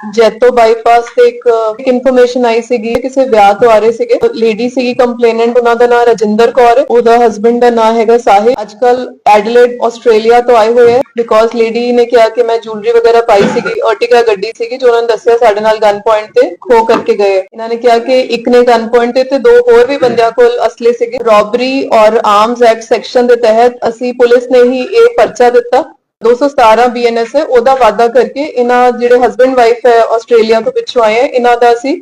Jaito bypass ਤੇ ਇੱਕ information ਆਈ ਸੀਗੀ, ਕਿਸੇ ਵਿਆਹ ਤੋਂ ਆ ਰਹੇ ਸੀਗੇ। ਲੇਡੀ ਸੀਗੀ ਕੰਪਲੇਨੈਂਟ ਉਹਨਾਂ ਦਾ ਨਾਮ ਰਜਿੰਦਰ ਕੌਰ ਹੈ ਉਹਦਾ ਹਸਬੰਡ ਦਾ ਨਾਮ ਹੈਗਾ ਸਾਹਿਲ। ਅੱਜਕੱਲ ਐਡਲੇਡ ਆਸਟ੍ਰੇਲੀਆ ਤੋਂ ਆਏ ਹੋਏ ਹੈ ਬਿਕੋਜ਼ ਲੇਡੀ ਨੇ ਕਿਹਾ ਕਿ ਮੈਂ ਜੁਐਲਰੀ ਵਗੈਰਾ ਪਾਈ ਸੀਗੀ ਆਰਟਿਕਾ ਗੱਡੀ ਸੀਗੀ, ਜੋ ਉਹਨਾਂ ਨੇ ਦੱਸਿਆ ਸਾਡੇ ਨਾਲ ਗਨ ਪੁਆਇੰਟ ਤੇ, ਖੋ ਕਰਕੇ ਗਏ ਇਹਨਾਂ ਨੇ ਕਿਹਾ ਕਿ ਇੱਕ ਨੇ ਗਨ ਪੁਆਇੰਟ ਤੇ ਤੇ ਦੋ ਹੋਰ ਵੀ ਬੰਦਿਆਂ ਕੋਲ ਅਸਲੇ ਸੀਗੇ। ਰੋਬਰੀ ਔਰ ਆਰਮਸ ਐਕਟ ਸੈਕਸ਼ਨ ਦੇ ਤਹਿਤ ਅਸੀਂ ਪੁਲਿਸ ਨੇ ਹੀ ਇਹ ਪਰਚਾ ਦਿੱਤਾ। 217 ਬੀਐਨਐਸ ਹੈ, ਉਹਦਾ ਵਾਅਦਾ ਕਰਕੇ ਇਹਨਾਂ ਜਿਹੜੇ ਹਸਬੰਡ ਵਾਈਫ ਹੈ ਆਸਟ੍ਰੇਲੀਆ ਤੋਂ ਪਿੱਛੋਂ ਆਏ ਹੈ, ਇਹਨਾਂ ਦਾ ਅਸੀਂ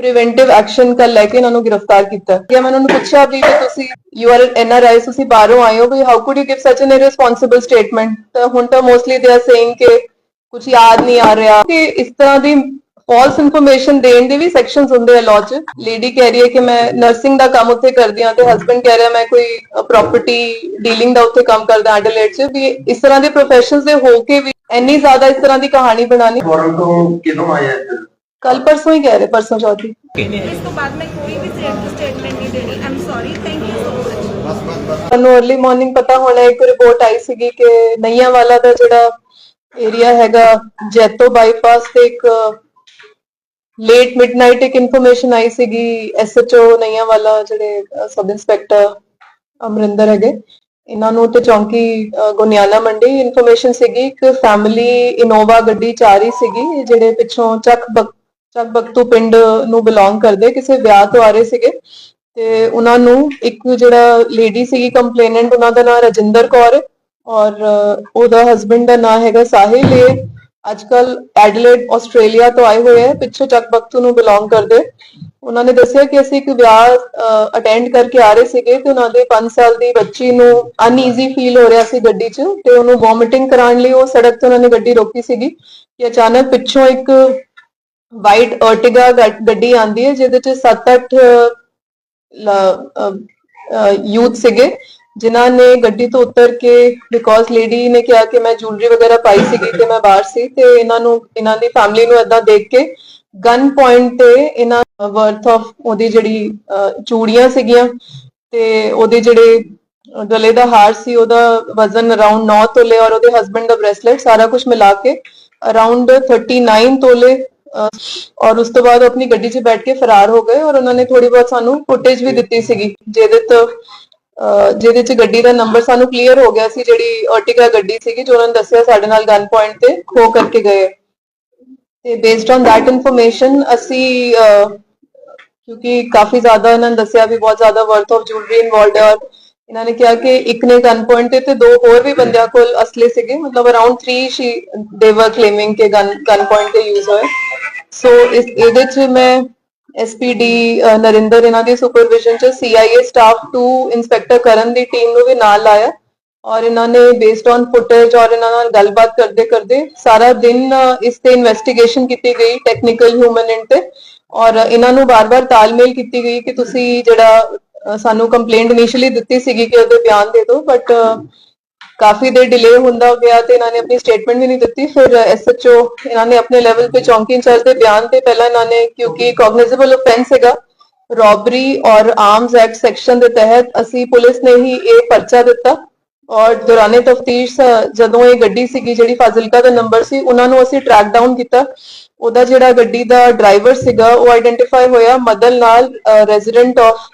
ਪ੍ਰੀਵੈਂਟਿਵ ਐਕਸ਼ਨ ਕੱਲ ਲੈ ਕੇ ਇਹਨਾਂ ਨੂੰ ਗ੍ਰਿਫਤਾਰ ਕੀਤਾ। ਕਿ ਮੈਂ ਉਹਨਾਂ ਨੂੰ ਪੁੱਛਿਆ ਵੀ ਕਿ ਤੁਸੀਂ you are N R I ਤੁਸੀਂ ਬਾਹਰੋਂ ਆਏ ਹੋ, ਵੀ how could you give such an irresponsible statement ਤਾਂ ਹੁਣ ਤਾਂ ਮੋਸਟਲੀ ਦੇ ਆਰ ਸੇਇੰਗ ਕਿ ਕੁਝ ਯਾਦ ਨਹੀਂ ਆ ਰਿਹਾ, ਕਿ ਇਸ ਤਰ੍ਹਾਂ ਦੀ ਫਾਲਸ ਇਨਫੋਰਮੇਸ਼ਨ ਦੇਣ ਦੇ ਵੀ ਸੈਕਸ਼ਨਸ ਹੁੰਦੇ ਆ ਲਾਅ 'ਚ। ਲੇਡੀ ਕਹਿ ਰਹੀ ਹੈ ਕਿ ਮੈਂ ਨਰਸਿੰਗ ਦਾ ਕੰਮ ਉੱਥੇ ਕਰਦੀ ਹਾਂ ਤੇ ਹਸਬੰਡ ਕਹਿ ਰਿਹਾ ਮੈਂ ਕੋਈ ਪ੍ਰਾਪਰਟੀ ਡੀਲਿੰਗ ਦਾ ਉੱਥੇ ਕੰਮ ਕਰਦਾ ਐਡਲੇਡ 'ਚ। ਵੀ ਇਸ ਤਰ੍ਹਾਂ ਦੇ ਪ੍ਰੋਫੈਸ਼ਨਸ ਦੇ ਹੋ ਕੇ ਵੀ ਇੰਨੀ ਜ਼ਿਆਦਾ ਇਸ ਤਰ੍ਹਾਂ ਦੀ ਕਹਾਣੀ ਬਣਾਣੀ ਫੋਰਨ ਤੋਂ ਕਿਦੋਂ ਆਇਆ ਇੱਧਰ? ਕੱਲ ਪਰਸੋਂ ਹੀ ਕਹਿ ਰਹੇ ਪਰਸੋਂ ਚੌਥੀ। ਇਸ ਤੋਂ ਬਾਅਦ ਮੈਂ ਕੋਈ ਵੀ ਸਟੇਟਮੈਂਟ ਨਹੀਂ ਦੇਣੀ I'm sorry thank you so much ਸਾਨੂੰ अर्ਲੀ ਮਾਰਨਿੰਗ ਪਤਾ ਹੋਣਾ ਇੱਕ ਰਿਪੋਰਟ ਆਈ ਸੀਗੀ ਕਿ ਨਈਆਂ ਵਾਲਾ ਦਾ ਜਿਹੜਾ ਏਰੀਆ ਹੈਗਾ ਜੈਤੋ ਬਾਈਪਾਸ ਤੇ ਇੱਕ ਲੇਟ ਮਿਡਨਾਈਟ ਇੱਕ ਇਨਫੋਰਮੇਸ਼ਨ ਆਈ ਸੀਗੀ ਐਸਐਚਓ ਨਈਆਂ ਵਾਲਾ ਜਿਹੜੇ ਸਬ ਇੰਸਪੈਕਟਰ ਅਮਰਿੰਦਰ ਹੈਗੇ, ਇਹਨਾਂ ਨੂੰ ਤੇ ਚੌਂਕੀ ਗੋਨਿਆਲਾ ਮੰਡੀ ਇਨਫੋਰਮੇਸ਼ਨ ਸੀਗੀ ਕਿ ਫੈਮਿਲੀ ਇਨੋਵਾ ਗੱਡੀ ਚਾਰ ਆ ਸੀਗੀ, ਜਿਹੜੇ ਪਿੱਛੋਂ ਚੱਕ ਬਕ, ਚੱਕ ਬਕਤੂ ਪਿੰਡ ਨੂੰ ਬਿਲੋਂਗ ਕਰਦੇ, ਕਿਸੇ ਵਿਆਹ ਤੋਂ ਆ ਰਹੇ ਸੀਗੇ, ਤੇ ਉਹਨਾਂ ਨੂੰ ਇੱਕ ਜਿਹੜਾ ਲੇਡੀ ਸੀਗੀ ਕੰਪਲੇਨੈਂਟ ਉਹਨਾਂ ਦਾ ਨਾਮ ਰਜਿੰਦਰ ਕੌਰ ਔਰ ਉਹਦਾ ਹਸਬੰਡ ਦਾ ਨਾਮ ਹੈਗਾ ਸਾਹਿਲ ਇਹ ਅੱਜਕੱਲ ਐਡਲੇਡ ਆਸਟ੍ਰੇਲੀਆ ਤੋਂ ਆਏ ਹੋਏ ਹੈ, ਪਿੱਛੋਂ ਚੱਕ ਬਕਤੂ ਨੂੰ ਬਿਲੋਂਗ ਕਰਦੇ। ਉਹਨਾਂ ਨੇ ਦੱਸਿਆ ਕਿ ਅਸੀਂ ਇੱਕ ਵਿਆਹ ਅਟੈਂਡ ਕਰਕੇ ਆ ਰਹੇ ਸੀਗੇ ਤੇ ਉਹਨਾਂ ਦੇ 5 ਸਾਲ ਦੀ ਬੱਚੀ ਨੂੰ ਅਨਈਜ਼ੀ ਫੀਲ ਹੋ ਰਿਹਾ ਸੀ ਗੱਡੀ 'ਚ ਤੇ ਉਹਨੂੰ ਵੋਮਿਟਿੰਗ ਕਰਾਉਣ ਲਈ ਉਹ ਸੜਕ ਤੇ ਉਹਨਾਂ ਨੇ ਗੱਡੀ ਰੋਕੀ ਸੀਗੀ ਕਿ ਅਚਾਨਕ ਪਿੱਛੋਂ ਇੱਕ ਵਾਈਟ ਅਰਟਿਗਾ ਗੱਡੀ ਆਂਦੀ ਹੈ ਜਿਹਦੇ 'ਚ 7-8 ਯੂਥ ਸੀਗੇ। ਜਿਨ੍ਹਾਂ ਨੇ ਗੱਡੀ ਤੋਂ ਉਤਰ ਕੇ ਬਿਕੋਜ਼ ਲੇਡੀ ਨੇ ਕਿਹਾ ਕਿ ਮੈਂ ਜੁਐਲਰੀ ਵਗੈਰਾ ਪਾਈ ਸੀਗੀ ਤੇ ਮੈਂ ਬਾਹਰ ਸੀ, ਤੇ ਇਹਨਾਂ ਨੂੰ, ਇਹਨਾਂ ਦੀ ਫੈਮਿਲੀ ਨੂੰ ਏਦਾਂ ਦੇਖ ਕੇ ਗਨ ਪੁਆਇੰਟ ਤੇ ਇਹਨਾਂ ਵਰਥ ਆਫ ਉਹਦੀ ਜਿਹੜੀ ਚੂੜੀਆਂ ਸੀਗੀਆਂ, ਤੇ ਉਹਦੇ ਜਿਹੜੇ ਗਲੇ ਦਾ ਹਾਰ ਸੀ, ਉਹਦਾ ਵਜ਼ਨ ਅਰਾਊਂਡ 9 ਤੋਲੇ ਔਰ ਉਹਦੇ ਹਸਬੰਡ ਦਾ ਬ੍ਰੇਸਲੇਟ ਸਾਰਾ ਕੁਝ ਮਿਲਾ ਕੇ ਅਰਾਊਂਡ 39 ਤੋਲੇ ਔਰ ਉਸ ਤੋਂ ਬਾਅਦ ਉਹ ਆਪਣੀ ਗੱਡੀ 'ਚ ਬੈਠ ਕੇ ਫਰਾਰ ਹੋ ਗਏ ਔਰ ਉਹਨਾਂ ਨੇ ਥੋੜੀ ਬਹੁਤ ਸਾਨੂੰ ਫੁਟੇਜ ਵੀ ਦਿੱਤੀ ਸੀਗੀ, ਜਿਹਦੇ ਤੋਂ ਜਿਹਦੇ 'ਚ ਗੱਡੀ ਦਾ ਨੰਬਰ ਸਾਨੂੰ ਕਲੀਅਰ ਹੋ ਗਿਆ ਸੀ, ਜਿਹੜੀ ਆਰਟਿਕਾ ਗੱਡੀ ਸੀਗੀ, ਜੋ ਉਹਨਾਂ ਨੇ ਦੱਸਿਆ ਸਾਡੇ ਨਾਲ ਗਨ ਪੁਆਇੰਟ ਤੇ, ਖੋ ਕਰਕੇ ਗਏ। ਤੇ ਬੇਸਡ ਔਨ that ਇਨਫੋਰਮੇਸ਼ਨ ਅਸੀਂ ਕਿਉਂਕਿ ਕਾਫੀ ਜ਼ਿਆਦਾ ਇਹਨਾਂ ਨੇ ਦੱਸਿਆ ਵੀ ਬਹੁਤ ਜ਼ਿਆਦਾ ਵਰਥ ਆਫ ਜੁਐਲਰੀ ਇਨਵੋਲਡ ਹੈ ਔਰ ਇਹਨਾਂ ਨੇ ਕਿਹਾ ਕਿ ਇੱਕ ਨੇ ਗਨ ਪੁਆਇੰਟ ਤੇ ਤੇ ਦੋ ਹੋਰ ਵੀ ਬੰਦਿਆਂ ਕੋਲ ਅਸਲੇ ਸੀਗੇ, ਮਤਲਬ around 3 she they were claiming ਕਿ ਗਨ ਗਨ ਪੁਆਇੰਟ ਤੇ ਯੂਜ਼ ਹੋਏ। ਸੋ ਇਸ, ਇਹਦੇ ਚ ਮੈਂ ਐਸਪੀਡੀ ਨਰਿੰਦਰ ਇਹਨਾਂ ਦੀ ਸੁਪਰਵਿਜ਼ਨ ਚ ਸੀਆਈਏ ਸਟਾਫ 2 ਇਨਸਪੈਕਟਰ ਕਰਨ ਦੀ ਟੀਮ ਨੂੰ ਵੀ ਨਾਲ ਲਾਇਆ ਔਰ ਇਹਨਾਂ ਨੇ ਬੇਸਡ ਔਨ ਫੁਟੇਜ ਔਰ ਇਹਨਾਂ ਨਾਲ ਗੱਲਬਾਤ ਕਰਦੇ ਕਰਦੇ ਸਾਰਾ ਦਿਨ ਇਸ ਤੇ ਇਨਵੈਸਟੀਗੇਸ਼ਨ ਕੀਤੀ ਗਈ ਟੈਕਨੀਕਲ ਹਿਊਮਨ ਇੰਟ ਤੇ ਔਰ ਇਹਨਾਂ ਨੂੰ ਬਾਰ-ਬਾਰ ਤਾਲਮੇਲ ਕੀਤੀ ਗਈ ਕਿ ਤੁਸੀਂ ਜਿਹੜਾ ਸਾਨੂੰ ਕੰਪਲੇਂਟ ਇਨੀਸ਼ੀਅਲੀ ਦਿੱਤੀ ਸੀਗੀ ਕਿ ਉਹਦੇ ਬਿਆਨ ਦੇ ਦਿਓ ਬਟ ਕਾਫੀ ਦੇਰ ਡਿਲੇ ਹੁੰਦਾ ਗਿਆ ਤੇ ਇਹਨਾਂ ਨੇ ਆਪਣੀ ਸਟੇਟਮੈਂਟ ਵੀ ਨਹੀਂ ਦਿੱਤੀ। ਫਿਰ ਐਸਐਚਓ ਇਹਨਾਂ ਨੇ ਆਪਣੇ ਲੈਵਲ ਤੇ ਚੌਂਕੀ ਇੰਚਾਰਜ ਦੇ ਬਿਆਨ ਤੇ ਪਹਿਲਾਂ ਇਹਨਾਂ ਨੇ ਕਿਉਂਕਿ ਕੌਗਨਿਜ਼ੇਬਲ ਆਫੈਂਸ ਹੈਗਾ ਰੋਬਰੀ ਔਰ ਆਰਮਸ ਐਕਟ ਸੈਕਸ਼ਨ ਦੇ ਤਹਿਤ ਅਸੀਂ ਪੁਲਿਸ ਨੇ ਹੀ ਇਹ ਪਰਚਾ ਦਿੱਤਾ ਔਰ ਦੌਰਾਨੇ ਤਫਤੀਸ਼, ਜਦੋਂ ਇਹ ਗੱਡੀ ਸੀਗੀ ਜਿਹੜੀ ਫਾਜ਼ਿਲਕਾ ਦਾ ਨੰਬਰ ਸੀ, ਉਹਨਾਂ ਨੂੰ ਅਸੀਂ ਟਰੈਕ ਡਾਊਨ ਕੀਤਾ। ਉਹਦਾ ਜਿਹੜਾ ਗੱਡੀ ਦਾ ਡਰਾਈਵਰ ਸੀਗਾ, ਉਹ ਆਇਡੈਂਟੀਫਾਈ ਹੋਇਆ। ਮਦਨ ਲਾਲ ਰੈਜ਼ੀਡੈਂਟ ਆਫ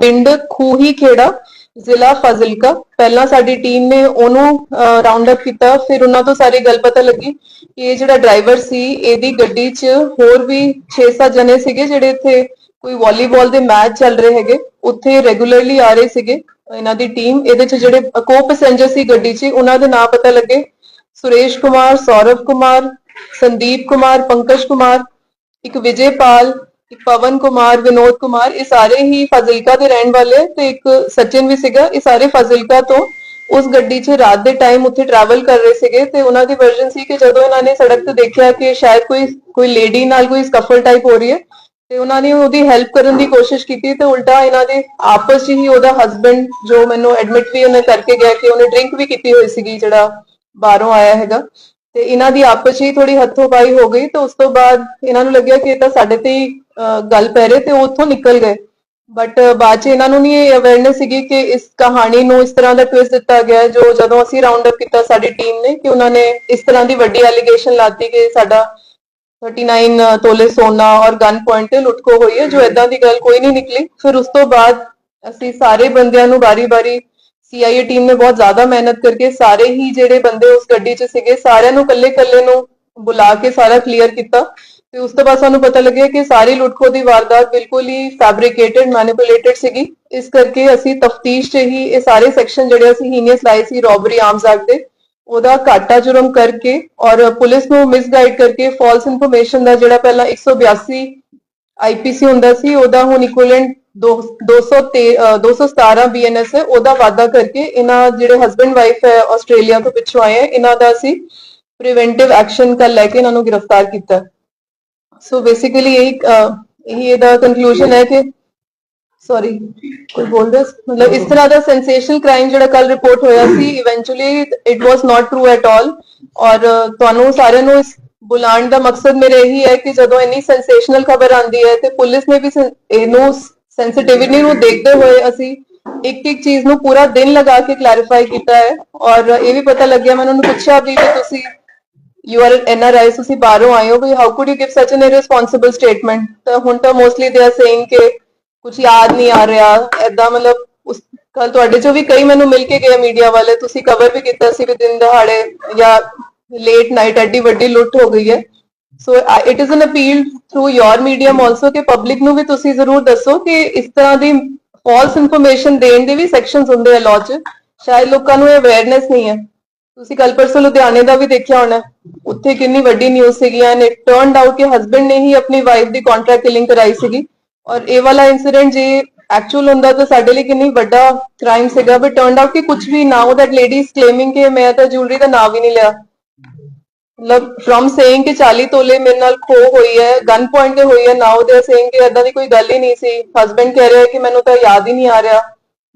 ਪਿੰਡ ਖੂਹੀ ਖੇੜਾ। ਜ਼ਿਲ੍ਹਾ ਫਾਜ਼ਿਲਕਾ। ਪਹਿਲਾਂ ਸਾਡੀ ਟੀਮ ਨੇ ਉਹਨੂੰ ਰਾਉਂਡ ਅਪ ਕੀਤਾ। ਫਿਰ ਉਹਨਾਂ ਤੋਂ ਸਾਰੀ ਗੱਲ ਪਤਾ ਲੱਗੀ ਕਿ ਇਹ ਜਿਹੜਾ ਡਰਾਈਵਰ ਸੀ, ਇਹਦੀ ਗੱਡੀ 'ਚ ਹੋਰ ਵੀ 6-7 ਜਣੇ ਸੀਗੇ ਜਿਹੜੇ ਇੱਥੇ ਕੋਈ ਵਾਲੀਬਾਲ ਦੇ ਮੈਚ ਚੱਲ ਰਹੇ ਹੈਗੇ। ਉੱਥੇ ਰੈਗੂਲਰਲੀ ਆ ਰਹੇ ਸੀਗੇ ਇਹਨਾਂ ਦੀ ਟੀਮ ਇਹਦੇ 'ਚ ਜਿਹੜੇ ਕੋ ਪੈਸੇਂਜਰ ਸੀ ਗੱਡੀ 'ਚ, ਉਹਨਾਂ ਦੇ ਨਾਮ ਪਤਾ ਲੱਗੇ। ਸੁਰੇਸ਼ ਕੁਮਾਰ, ਸੌਰਵ ਕੁਮਾਰ, ਸੰਦੀਪ ਕੁਮਾਰ, ਪੰਕਜ ਕੁਮਾਰ, ਇੱਕ ਵਿਜੇਪਾਲ ਇੱਕ ਪਵਨ ਕੁਮਾਰ, ਵਿਨੋਦ ਕੁਮਾਰ, ਇਹ ਸਾਰੇ ਹੀ ਫਾਜ਼ਿਲਕਾ ਦੇ ਰਹਿਣ ਵਾਲੇ ਤੇ ਇੱਕ ਸਚਿਨ ਵੀ ਸੀਗਾ। ਇਹ ਸਾਰੇ ਫਾਜ਼ਿਲਕਾ ਤੋਂ ਉਸ ਗੱਡੀ 'ਚ ਰਾਤ ਦੇ ਟਾਈਮ ਉੱਥੇ ਟਰੈਵਲ ਕਰ ਰਹੇ ਸੀਗੇ ਤੇ ਉਹਨਾਂ ਦੀ ਵਰਜਨ ਸੀ ਕਿ ਜਦੋਂ ਇਹਨਾਂ ਨੇ ਸੜਕ ਤੇ ਦੇਖਿਆ ਕਿ ਸ਼ਾਇਦ ਕੋਈ ਕੋਈ ਲੇਡੀ ਨਾਲ ਕੋਈ ਸਕਫਲ ਟਾਈਪ ਹੋ ਰਹੀ ਹੈ ਤੇ ਉਹਨਾਂ ਨੇ ਉਹਦੀ ਹੈਲਪ ਕਰਨ ਦੀ ਕੋਸ਼ਿਸ਼ ਕੀਤੀ ਤੇ ਉਲਟਾ ਇਹਨਾਂ ਦੇ ਆਪਸ 'ਚ ਹੀ ਉਹਦਾ ਹਸਬੰਡ ਜੋ ਮੈਨੂੰ ਐਡਮਿਟ ਵੀ ਉਹਨੇ ਕਰਕੇ ਗਿਆ ਕਿ ਉਹਨੇ ਡਰਿੰਕ ਵੀ ਕੀਤੀ ਹੋਈ ਸੀਗੀ ਜਿਹੜਾ ਬਾਹਰੋਂ ਆਇਆ ਹੈਗਾ, ਤੇ ਇਹਨਾਂ ਦੀ ਆਪਸ 'ਚ ਹੀ ਥੋੜੀ ਹੱਥੋਂ ਪਾਈ ਹੋ ਗਈ ਤੇ ਉਸ ਤੋਂ ਬਾਅਦ ਇਹਨਾਂ ਨੂੰ ਲੱਗਿਆ ਕਿ ਇਹ ਤਾਂ ਸਾਡੇ ਤੇ ਹੀ ਗੱਲ ਪੈ ਰਹੇ ਤੇ ਉਹ ਉੱਥੋਂ ਨਿਕਲ ਗਏ। ਬਟ ਬਾਅਦ 'ਚ ਇਹਨਾਂ ਨੂੰ ਨਹੀਂ ਇਹ ਅਵੇਅਰਨੈਸ ਸੀਗੀ ਕਿ ਇਸ ਕਹਾਣੀ ਨੂੰ ਇਸ ਤਰ੍ਹਾਂ ਦਾ ਟਵਿਸਟ ਦਿੱਤਾ ਗਿਆ ਜੋ ਜਦੋਂ ਅਸੀਂ ਰਾਉਂਡ ਅਪ ਕੀਤਾ ਸਾਡੀ ਟੀਮ ਨੇ ਕਿ ਉਹਨਾਂ ਨੇ ਇਸ ਤਰ੍ਹਾਂ ਦੀ ਵੱਡੀ ਐਲੀਗੇਸ਼ਨ ਲਾਤੀ ਕਿ ਸਾਡਾ 39 ਤੋਲੇ ਸੋਨਾ ਔਰ ਗਨ ਪੁਆਇੰਟ ਤੇ ਲੁੱਟਖੋ ਹੋਈ ਹੈ, ਜੋ ਇਦਾਂ ਦੀ ਗੱਲ ਕੋਈ ਨਹੀਂ ਨਿਕਲੀ। ਫਿਰ ਉਸ ਤੋਂ ਬਾਅਦ ਅਸੀਂ ਸਾਰੇ ਬੰਦਿਆਂ ਨੂੰ ਬਾਰੀ-ਬਾਰੀ ਸੀਆਈਏ ਟੀਮ ਨੇ ਬਹੁਤ ਜ਼ਿਆਦਾ ਮਿਹਨਤ ਕਰਕੇ ਸਾਰੇ ਹੀ ਜਿਹੜੇ ਬੰਦੇ ਉਸ ਗੱਡੀ 'ਚ ਸੀਗੇ, ਸਾਰਿਆਂ ਨੂੰ ਕੱਲੇ-ਕੱਲੇ ਨੂੰ ਬੁਲਾ ਕੇ ਸਾਰਾ ਕਲੀਅਰ ਕੀਤਾ। ਤੇ ਉਸ ਤੋਂ ਬਾਅਦ ਸਾਨੂੰ ਪਤਾ ਲੱਗਿਆ ਕਿ ਸਾਰੀ ਲੁੱਟਖੋ ਦੀ ਵਾਰਦਾਤ ਬਿਲਕੁਲ ਹੀ ਫੈਬਰਿਕੇਟਡ ਮੈਨੀਪੂਲੇਟਡ ਸੀਗੀ। ਇਸ ਕਰਕੇ ਅਸੀਂ ਤਫਤੀਸ਼ 'ਚ ਹੀ ਇਹ ਸਾਰੇ ਸੈਕਸ਼ਨ ਜਿਹੜੇ ਅਸੀਂ ਹੀਨੀਅਸ ਲਾਏ ਸੀ ਰੋਬਰੀ ਆਰਮਸ ਐਕਟ ਦੇ, ਉਹਦਾ ਘਾਟਾ ਜੁਰਮ ਕਰਕੇ ਔਰ ਪੁਲਿਸ ਨੂੰ ਮਿਸਗਾਈਡ ਕਰਕੇ ਫਾਲਸ ਇਨਫੋਰਮੇਸ਼ਨ ਦਾ ਜਿਹੜਾ ਪਹਿਲਾਂ 182 ਆਈਪੀਸੀ ਹੁੰਦਾ ਸੀ, ਉਹਦਾ ਹੁਣ ਇਕੁਇਵਲੈਂਟ 217 ਬੀਐਨਐਸ ਹੈ, ਉਹਦਾ ਵਾਅਦਾ ਕਰਕੇ ਇਹਨਾਂ ਜਿਹੜੇ ਹਸਬੰਡ ਵਾਈਫ ਹੈ ਆਸਟ੍ਰੇਲੀਆ ਤੋਂ ਪਿੱਛੋਂ ਆਏ ਹੈ, ਇਹਨਾਂ ਦਾ ਅਸੀਂ ਪ੍ਰੀਵੈਂਟਿਵ ਐਕਸ਼ਨ ਕੱਲ ਲੈ ਕੇ ਇਹਨਾਂ ਨੂੰ ਗ੍ਰਿਫਤਾਰ ਕੀਤਾ। ਸੋ ਬੇਸਿਕਲੀ ਇਹ ਇਹੀ ਇਹਦਾ ਕੰਕਲੂਜਨ ਹੈ ਕਿ ਸੌਰੀ ਕੋਈ ਬੋਲ ਮਤਲਬ ਇਸ ਤਰ੍ਹਾਂ ਦਾ ਸੈਂਸੇਸ਼ਨਲ ਕ੍ਰਾਈਮ ਜਿਹੜਾ ਕੱਲ ਰਿਪੋਰਟ ਹੋਇਆ ਸੀ eventually it was not true at all or ਤੁਹਾਨੂੰ ਸਾਰਿਆਂ ਨੂੰ ਇਸ ਬੁਲਾਉਣ ਦਾ ਮਕਸਦ ਮੇਰਾ ਇਹੀ ਹੈ ਕਿ ਜਦੋਂ ਇੰਨੀ ਸੈਂਸੇਸ਼ਨਲ ਖਬਰ ਆਂਦੀ ਹੈ ਤੇ ਪੁਲਿਸ ਨੇ ਵੀ ਇਹਨੂੰ ਸੈਂਸਿਟਿਵਿਟੀ ਨੂੰ ਦੇਖਦੇ ਹੋਏ ਅਸੀਂ ਇੱਕ ਇੱਕ ਚੀਜ਼ ਨੂੰ ਪੂਰਾ ਦਿਨ ਲਗਾ ਕੇ ਕਲੈਰੀਫਾਈ ਕੀਤਾ ਹੈ ਔਰ ਇਹ ਵੀ ਪਤਾ ਲੱਗਿਆ ਮੈਂ ਉਹਨਾਂ ਨੂੰ ਪੁੱਛਿਆ ਵੀ ਕਿ ਤੁਸੀਂ you are N R I ਤੁਸੀਂ ਬਾਹਰੋਂ ਆਏ ਹੋ, ਵੀ how could you give such an irresponsible statement ਤਾਂ ਹੁਣ ਤਾਂ ਮੋਸਟਲੀ ਦੇ ਆਰ ਸੇਇੰਗ ਕਿ ਕੁਝ ਯਾਦ ਨਹੀਂ ਆ ਰਿਹਾ ਐਦਾਂ ਮਤਲਬ ਉਸ ਕੱਲ ਤੁਹਾਡੇ ਚੋਂ ਵੀ ਕਈ ਮੈਨੂੰ ਮਿਲ ਕੇ ਗਏ ਮੀਡੀਆ ਵਾਲੇ, ਤੁਸੀਂ ਕਵਰ ਵੀ ਕੀਤਾ ਸੀ ਵੀ ਦਿਨ ਦਹਾੜੇ ਜਾਂ ਲੇਟ ਨਾਈਟ ਐਡੀ ਵੱਡੀ ਲੁੱਟ ਹੋ ਗਈ ਹੈ। So it is an appeal through your medium also ਕਿ ਪਬਲਿਕ ਨੂੰ ਵੀ ਤੁਸੀਂ ਜ਼ਰੂਰ ਦੱਸੋ ਕਿ ਇਸ ਤਰ੍ਹਾਂ ਦੀ ਫਾਲਸ ਇਨਫੋਰਮੇਸ਼ਨ ਦੇਣ ਦੇ ਵੀ ਸੈਕਸ਼ਨਸ ਹੁੰਦੇ ਆ ਲਾਅ 'ਚ। ਸ਼ਾਇਦ ਲੋਕਾਂ ਨੂੰ ਇਹ ਅਵੇਅਰਨੈਸ ਨਹੀਂ ਹੈ। ਤੁਸੀਂ ਕੱਲ ਪਰਸੋਂ ਲੁਧਿਆਣੇ ਦਾ ਵੀ ਦੇਖਿਆ ਹੋਣਾ। ਉੱਥੇ ਕਿੰਨੀ ਵੱਡੀ ਨਿਊਜ਼ ਸੀਗੀ ਐਂਡ ਇਟ ਟਰਨਡ ਆਊਟ ਕਿ ਹਸਬੰਡ ਨੇ ਹੀ ਆਪਣੀ ਵਾਈਫ ਦੀ ਕੰਟਰੈਕਟ ਕਿਲਿੰਗ ਕਰਾਈ ਸੀਗੀ। ਔਰ ਇਹ ਵਾਲਾ ਇਨਸੀਡੈਂਟ ਜੇ ਐਕਚੁਅਲ ਹੁੰਦਾ ਤਾਂ ਸਾਡੇ ਲਈ ਕਿੰਨੀ ਵੱਡਾ ਕ੍ਰਾਈਮ ਸੀਗਾ ਬਟ ਟਰਨਡ ਆਊਟ ਕਿ ਕੁਝ ਵੀ ਨਾਓ ਦੈਟ ਲੇਡੀ ਕਲੇਮਿੰਗ ਕਿ ਮੈਂ ਤਾਂ ਜੁਐਲਰੀ ਦਾ ਨਾਮ ਵੀ ਨਹੀਂ ਲਿਆ। ਮਤਲਬ ਫਰਮ ਸੇਇੰਗ ਕਿ 40 ਤੋਲੇ ਮੇਰੇ ਨਾਲ ਖੋ ਹੋਈ ਹੈ ਗਨ ਪੁਆਇੰਟ ਤੇ ਹੋਈ ਹੈ ਨਾਓ ਦੇ ਸੇਇੰਗ ਕਿ ਏਦਾਂ ਦੀ ਕੋਈ ਗੱਲ ਹੀ ਨਹੀਂ ਸੀ। ਹਸਬੰਡ ਕਹਿ ਰਿਹਾ ਕਿ ਮੈਨੂੰ ਤਾਂ ਯਾਦ ਹੀ ਨਹੀਂ ਆ ਰਿਹਾ।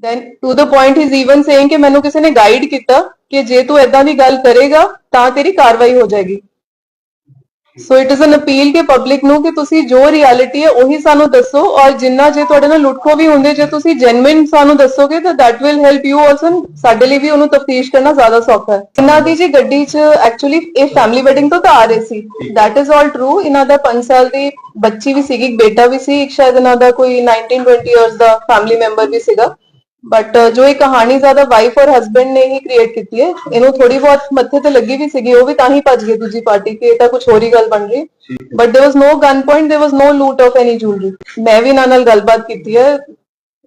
Then to the point is even saying ਕਿ ਮੈਨੂੰ ਕਿਸੇ ਨੇ ਗਾਈਡ ਕੀਤਾ ਕਿ ਜੇ ਤੂੰ ਏਦਾਂ ਦੀ ਗੱਲ ਕਰੇਗਾ ਤਾਂ ਤੇਰੀ ਕਾਰਵਾਈ ਹੋ ਜਾਏਗੀ so it is an appeal ਕਿ ਪਬਲਿਕ ਨੂੰ ਕਿ ਤੁਸੀਂ ਜੋ ਰਿਐਲਿਟੀ ਹੈ ਉਹੀ ਸਾਨੂੰ ਦੱਸੋ ਔਰ ਜਿੰਨਾ ਜੇ ਤੁਹਾਡੇ ਨਾਲ ਲੁੱਟਖੋ ਵੀ ਹੁੰਦੇ ਜੇ ਤੁਸੀਂ ਜੈਨੂਇਨ ਸਾਨੂੰ ਦੱਸੋਗੇ ਤਾਂ that will help you also ਸਾਡੇ ਲਈ ਵੀ ਉਹਨੂੰ ਤਫਤੀਸ਼ ਕਰਨਾ ਜ਼ਿਆਦਾ ਸੌਖਾ ਹੈ ਇਹਨਾਂ ਦੀ ਜੀ ਗੱਡੀ 'ਚ ਐਕਚੁਅਲੀ ਇਹ ਫੈਮਿਲੀ ਵੈਡਿੰਗ ਤੋਂ ਤਾਂ ਆ ਰਹੇ ਸੀ ਦੈਟ ਇਜ਼ ਆਲ ਟਰੂ ਇਹਨਾਂ ਦਾ 5 ਸਾਲ ਦੀ ਬੱਚੀ ਵੀ ਸੀਗੀ ਬੇਟਾ ਵੀ ਸੀ ਇੱਕ ਸ਼ਾਇਦ ਇਹਨਾਂ ਦਾ ਕੋਈ 19 20 ਇਅਰਸ ਦਾ ਫੈਮਿਲੀ ਮੈਂਬਰ ਵੀ ਸੀਗਾ ਬਟ ਜੋ ਇਹ ਕਹਾਣੀ ਜ਼ਿਆਦਾ ਵਾਈਫ ਔਰ ਹਸਬੰਡ ਨੇ ਹੀ ਕ੍ਰੀਏਟ ਕੀਤੀ ਹੈ ਇਹਨੂੰ ਥੋੜੀ ਬਹੁਤ ਮੱਥੇ ਤੇ ਲੱਗੀ ਵੀ ਸੀਗੀ ਉਹ ਵੀ ਤਾਂ ਹੀ ਭੱਜ ਗਏ ਦੂਜੀ ਪਾਰਟੀ ਕਿ ਇਹ ਤਾਂ ਕੁਝ ਹੋਰ ਹੀ ਗੱਲ ਬਣ ਰਹੀ but there was no gunpoint there was no loot of any jewellery ਮੈਂ ਵੀ ਇਹਨਾਂ ਨਾਲ ਗੱਲਬਾਤ ਕੀਤੀ ਹੈ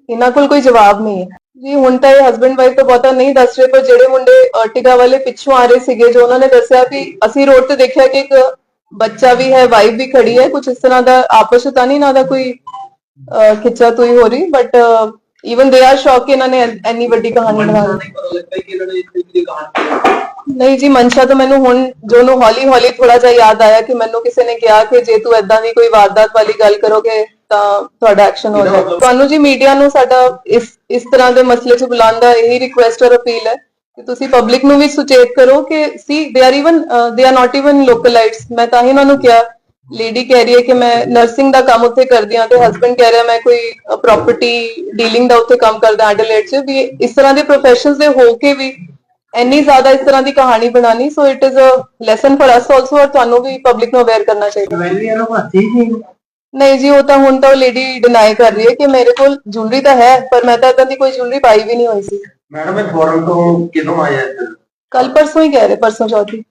ਇਹਨਾਂ ਕੋਲ ਕੋਈ ਜਵਾਬ ਨਹੀਂ ਹੈ ਜੀ ਹੁਣ ਤਾਂ ਇਹ ਹਸਬੰਡ ਵਾਈਫ ਤਾਂ ਬਹੁਤਾ ਨਹੀਂ ਦੱਸ ਰਹੇ ਪਰ ਜਿਹੜੇ ਮੁੰਡੇ ਅਰਟਿਗਾ ਵਾਲੇ ਪਿੱਛੋਂ ਆ ਰਹੇ ਸੀਗੇ ਜੋ ਉਹਨਾਂ ਨੇ ਦੱਸਿਆ ਵੀ ਅਸੀਂ ਰੋਡ ਤੇ ਦੇਖਿਆ ਕਿ ਇੱਕ ਬੱਚਾ ਵੀ ਹੈ ਵਾਈਫ ਵੀ ਖੜੀ ਹੈ ਕੁਝ ਇਸ ਤਰ੍ਹਾਂ ਦਾ ਆਪਸ ਵਿੱਚ ਤਾਂ ਨਹੀਂ ਨਾ ਦਾ ਕੋਈ ਅਹ, ਖਿੱਚਾ ਤੋਈ ਹੋ ਰਹੀ ਬਟ ਇਵਨ ਦੇ ਆਰ ਸ਼ੌਕ ਕਿ ਇਹਨਾਂ ਨੇ ਐ- ਇੰਨੀ ਵੱਡੀ ਕਹਾਣੀ ਬਣਾ ਦਿੱਤੀ ਨਹੀਂ ਜੀ ਮਨਸ਼ਾ ਤਾਂ ਮੈਨੂੰ ਹੁਣ ਜੋ ਨੂੰ ਹੌਲੀ ਹੌਲੀ ਥੋੜਾ ਜਿਹਾ ਯਾਦ ਆਇਆ ਕਿ ਮੈਨੂੰ ਕਿਸੇ ਨੇ ਕਿਹਾ ਕਿ ਜੇ ਤੂੰ ਏਦਾਂ ਦੀ ਕੋਈ ਵਾਰਦਾਤ ਵਾਲੀ ਗੱਲ ਕਰੋਗੇ ਤਾਂ ਤੁਹਾਡਾ ਐਕਸ਼ਨ ਹੋ ਜਾਏਗਾ ਤੁਹਾਨੂੰ ਜੀ ਮੀਡੀਆ ਨੂੰ ਸਾਡਾ ਇਸ ਇਸ ਤਰ੍ਹਾਂ ਦੇ ਮਸਲੇ 'ਚ ਬੁਲਾਉਣ ਦਾ ਇਹੀ ਰਿਕੁਐਸਟ ਔਰ ਅਪੀਲ ਹੈ ਕਿ ਤੁਸੀਂ ਪਬਲਿਕ ਨੂੰ ਵੀ ਸੁਚੇਤ ਕਰੋ ਕਿ see they are even they are not even localites ਮੈਂ ਤਾਂ ਹੀ ਉਹਨਾਂ ਨੂੰ ਕਿਹਾ ਲੇਡੀ ਕਹਿ ਰਹੀ ਹੈ ਕਿ ਮੈਂ ਨਰਸਿੰਗ ਦਾ ਕੰਮ ਉੱਥੇ ਕਰਦੀ ਹਾਂ ਤੇ ਹਸਬੰਡ ਕਹਿ ਰਿਹਾ ਮੈਂ ਕੋਈ ਪ੍ਰਾਪਰਟੀ ਡੀਲਿੰਗ ਦਾ ਉੱਥੇ ਕੰਮ ਕਰਦਾ ਐਡਲੇਟ 'ਚ ਵੀ ਇਸ ਤਰ੍ਹਾਂ ਦੇ ਪ੍ਰੋਫੈਸ਼ਨਸ ਦੇ ਹੋ ਕੇ ਵੀ ਇੰਨੀ ਜ਼ਿਆਦਾ ਇਸ ਤਰ੍ਹਾਂ ਦੀ ਕਹਾਣੀ ਬਣਾਣੀ so it is a lesson for us also or ਤੁਹਾਨੂੰ ਵੀ ਪਬਲਿਕ ਨੂੰ ਅਵੇਅਰ ਕਰਨਾ ਚਾਹੀਦਾ। ਵੈਲੀ ਇਹਨਾਂ ਨੂੰ ਹੱਥੀ ਸੀ ਨਹੀਂ ਜੀ ਉਹ ਤਾਂ ਹੁਣ ਤਾਂ ਉਹ ਲੇਡੀ ਡਿਨਾਈ ਕਰ ਰਹੀ ਹੈ ਕਿ ਮੇਰੇ ਕੋਲ ਜੁਐਲਰੀ ਤਾਂ ਹੈ ਪਰ ਮੈਂ ਤਾਂ ਇਦਾਂ ਦੀ ਕੋਈ ਜੁਐਲਰੀ ਪਾਈ ਵੀ ਨਹੀਂ ਹੋਈ ਸੀ। ਮੈਡਮ ਇਹ ਫੋਰਨ ਤੋਂ ਕਿਦੋਂ ਆਇਆ ਇੱਧਰ? ਕੱਲ ਪਰਸੋਂ ਹੀ ਕਹਿ ਰਹੇ ਪਰਸੋਂ ਚੌਥੀ।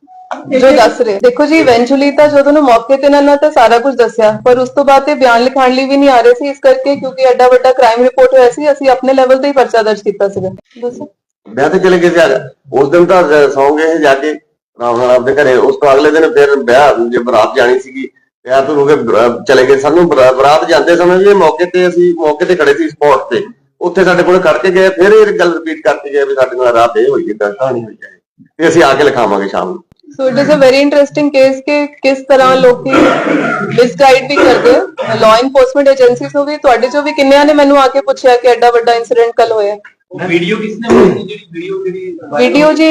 ਜੋ ਦੱਸ ਰਹੇ। ਦੇਖੋ ਜੀ ਇਵੈਂਚੁਅਲੀ ਤਾਂ ਜਦੋਂ ਨੂੰ ਮੌਕੇ ਤੇ ਇਹਨਾਂ ਨੇ ਤਾਂ ਸਾਰਾ ਕੁਝ ਦੱਸਿਆ। ਪਰ ਉਸ ਤੋਂ ਬਾਅਦ ਤੇ ਬਿਆਨ ਲਿਖਾਣ ਲਈ ਵੀ ਨਹੀਂ ਆ ਰਹੇ ਸੀ ਇਸ ਕਰਕੇ, ਕਿਉਂਕਿ ਐਡਾ ਵੱਡਾ ਕ੍ਰਾਈਮ ਰਿਪੋਰਟ ਹੋਇਆ ਸੀ, ਅਸੀਂ ਆਪਣੇ ਲੈਵਲ ਤੇ ਹੀ ਪਰਚਾ ਦਰਜ ਕੀਤਾ ਸੀਗਾ। ਦੱਸੋ। ਵਿਆਹ ਤੇ ਚਲੇ ਗਏ ਸੀ ਅੱਜ। ਉਸ ਦਿਨ ਤਾਂ ਸੌਂ ਗਏ ਜਾ ਕੇ ਆਰਾਮ ਨਾਲ ਆਪਦੇ ਘਰੇ। ਉਸ ਤੋਂ ਅਗਲੇ ਦਿਨ ਫਿਰ ਵਿਆਹ, ਜੇ ਬਰਾਤ ਜਾਣੀ ਸੀਗੀ, ਵਿਆਹ ਤੋਂ ਹੋ ਕੇ ਬਰਾ- ਚਲੇ ਗਏ। ਸਾਨੂੰ ਬਰਾ- ਬਰਾਤ ਜਾਂਦੇ ਸਮੇਂ ਵੀ ਮੌਕੇ ਤੇ ਅਸੀਂ, ਮੌਕੇ ਤੇ ਖੜੇ ਸੀ ਸਪੌਟ ਤੇ। ਉੱਥੇ ਸਾਡੇ ਕੋਲ ਕਰਕੇ ਗਏ, ਫਿਰ ਇਹ ਗੱਲ ਰਿਪੀਟ ਕਰਕੇ ਗਏ ਵੀ ਸਾਡੇ ਨਾਲ ਰਾਤ ਇਹ ਹੋਈ ਕਿਦਾਂ ਕਹਾਣੀ ਹੋਈ ਹੈ ਤੇ ਅਸੀਂ ਆ ਕੇ ਲਿਖਾਵਾਂਗੇ ਸ਼ਾਮ ਨੂੰ। So it is a very interesting case ਕਿ ਕਿਸ ਤਰ੍ਹਾਂ ਲੋਕੀ ਮਿਸਗਾਈਡ ਵੀ ਕਰਦੇ ਲਾਅ ਇਨਫੋਰਸਮੈਂਟ ਏਜੰਸੀਜ਼ ਨੂੰ ਵੀ ਤੁਹਾਡੇ ਚੋਂ ਵੀ ਕਿੰਨਿਆਂ ਨੇ ਮੈਨੂੰ ਆ ਕੇ ਪੁੱਛਿਆ ਕਿ ਐਡਾ ਵੱਡਾ ਇਨਸੀਡੈਂਟ ਕੱਲ ਹੋਇਆ ਵੀਡੀਓ ਕਿਸਨੇ ਬਣਾਈ ਜਿਹੜੀ ਵੀਡੀਓ ਜਿਹੜੀ ਵੀਡੀਓ ਜੀ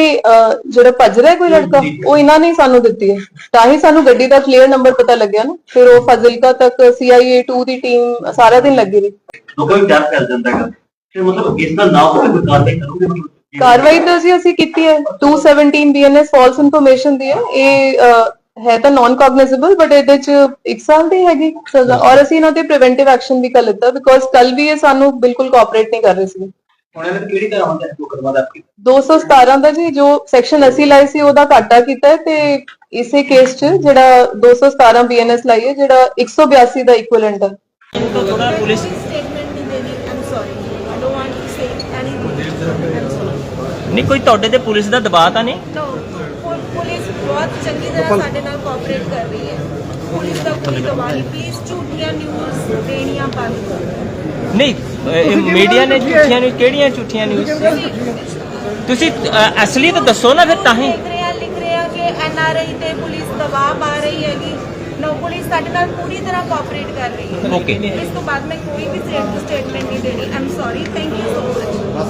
ਜਿਹੜਾ ਭੱਜ ਰਿਹਾ ਕੋਈ ਲੜਕਾ ਉਹ ਇਹਨਾਂ ਨੇ ਹੀ ਸਾਨੂੰ ਦਿੱਤੀ ਹੈ ਤਾਂ ਹੀ ਸਾਨੂੰ ਗੱਡੀ ਦਾ ਕਲੀਅਰ ਨੰਬਰ ਪਤਾ ਲੱਗਿਆ ਨਾ ਫਿਰ ਉਹ ਫਜ਼ਿਲਕਾ ਤੱਕ CIA 2 ਦੀ ਟੀਮ ਸਾਰਾ ਦਿਨ ਲੱਗੀ ਰਹੀ ਲੋਕਾਂ ਨੂੰ ਡਰ ਫੈਲ ਜਾਂਦਾ ਹੈਗਾ ਕਿ ਮਤਲਬ ਇਸ ਦਾ ਨਾ ਹੋਵੇ ਕੋਈ ਕਾਰਵਾਈ ਕਰੋਗੇ ਮਤਲਬ ਕਾਰਵਾਈ ਤਾਂ ਜੀ ਅਸੀਂ ਕੀਤੀ ਹੈ 217 ਬੀਐਨਐਸ ਫਾਲਸ ਇਨਫੋਰਮੇਸ਼ਨ ਦੀ ਹੈ ਇਹ ਹੈ ਤਾਂ ਨਾਨ ਕੌਗਨਾਈਜ਼ੇਬਲ ਬਟ ਇਹਦੇ ਚ 1 ਸਾਲ ਦੀ ਹੈਗੀ ਸਜ਼ਾ ਔਰ ਅਸੀਂ ਇਹਨਾਂ ਤੇ ਪ੍ਰੀਵੈਂਟਿਵ ਐਕਸ਼ਨ ਵੀ ਕਰ ਲਿੱਤਾ ਬਿਕੋਜ਼ ਕੱਲ ਵੀ ਇਹ ਸਾਨੂੰ ਬਿਲਕੁਲ ਕੋਆਪਰੇਟ ਨਹੀਂ ਕਰ ਰਹੇ ਸੀ ਹੁਣ ਇਹਨਾਂ ਕਿਹੜੀ ਤਰ੍ਹਾਂ ਹੁੰਦਾ ਹੈ ਮੁਕਦਮਾ ਦਾ 217 ਦਾ ਜੀ ਜੋ ਸੈਕਸ਼ਨ ਅਸੀਂ ਲਾਈ ਸੀ ਉਹਦਾ ਘਾਟਾ ਕੀਤਾ ਹੈ ਤੇ ਇਸੇ ਕੇਸ 'ਚ ਜਿਹੜਾ 217 ਬੀਐਨਐਸ ਲਾਈ ਹੈ ਜਿਹੜਾ 182 ਦਾ ਇਕੁਇਵਲੈਂਟ ਹੈ तो थोड़ा पुलिस ਨਹੀਂ ਕੋਈ ਤੁਹਾਡੇ ਤੇ ਪੁਲਿਸ ਦਾ ਦਬਾਅ ਤਾਂ ਨਹੀਂ? ਪੁਲਿਸ ਬਹੁਤ ਚੰਗੀ ਤਰ੍ਹਾਂ ਸਾਡੇ ਨਾਲ ਕੋਆਪਰੇਟ ਕਰ ਰਹੀ ਹੈ। ਪੁਲਿਸ ਦਾ ਕੋਈ ਦਬਾਅ ਨਹੀਂ। ਪਲੀਜ਼ ਝੂਠੀਆਂ ਨਿਊਜ਼ ਦੇਣੀਆਂ ਬੰਦ ਕਰੋ। ਨਹੀਂ ਮੀਡੀਆ ਨੇ ਝੂਠੀਆਂ? ਨਿਊਜ਼ ਕਿਹੜੀਆਂ ਝੂਠੀਆਂ ਨਿਊਜ਼ ਤੁਸੀਂ ਅਸਲੀ ਤਾਂ ਦੱਸੋ ਨਾ ਫਿਰ ਤਾਂ ਹੀ। ਲਿਖ ਰਿਹਾ ਕਿ ਐਨ ਤੇ ਪੁਲਿਸ ਦਬਾਅ ਪਾ ਰਹੀ ਹੈਗੀ। ਨੋ ਪੁਲਿਸ ਸਾਡੇ ਨਾਲ ਪੂਰੀ ਤਰ੍ਹਾਂ ਕੋਆਪਰੇਟ ਕਰ ਰਹੀ ਹੈ। ਇਸ ਤੋਂ ਬਾਅਦ ਮੈਂ ਕੋਈ ਵੀ ਸਟੇਟਮੈਂਟ ਨਹੀਂ ਦੇਣੀ। I'm sorry thank you so much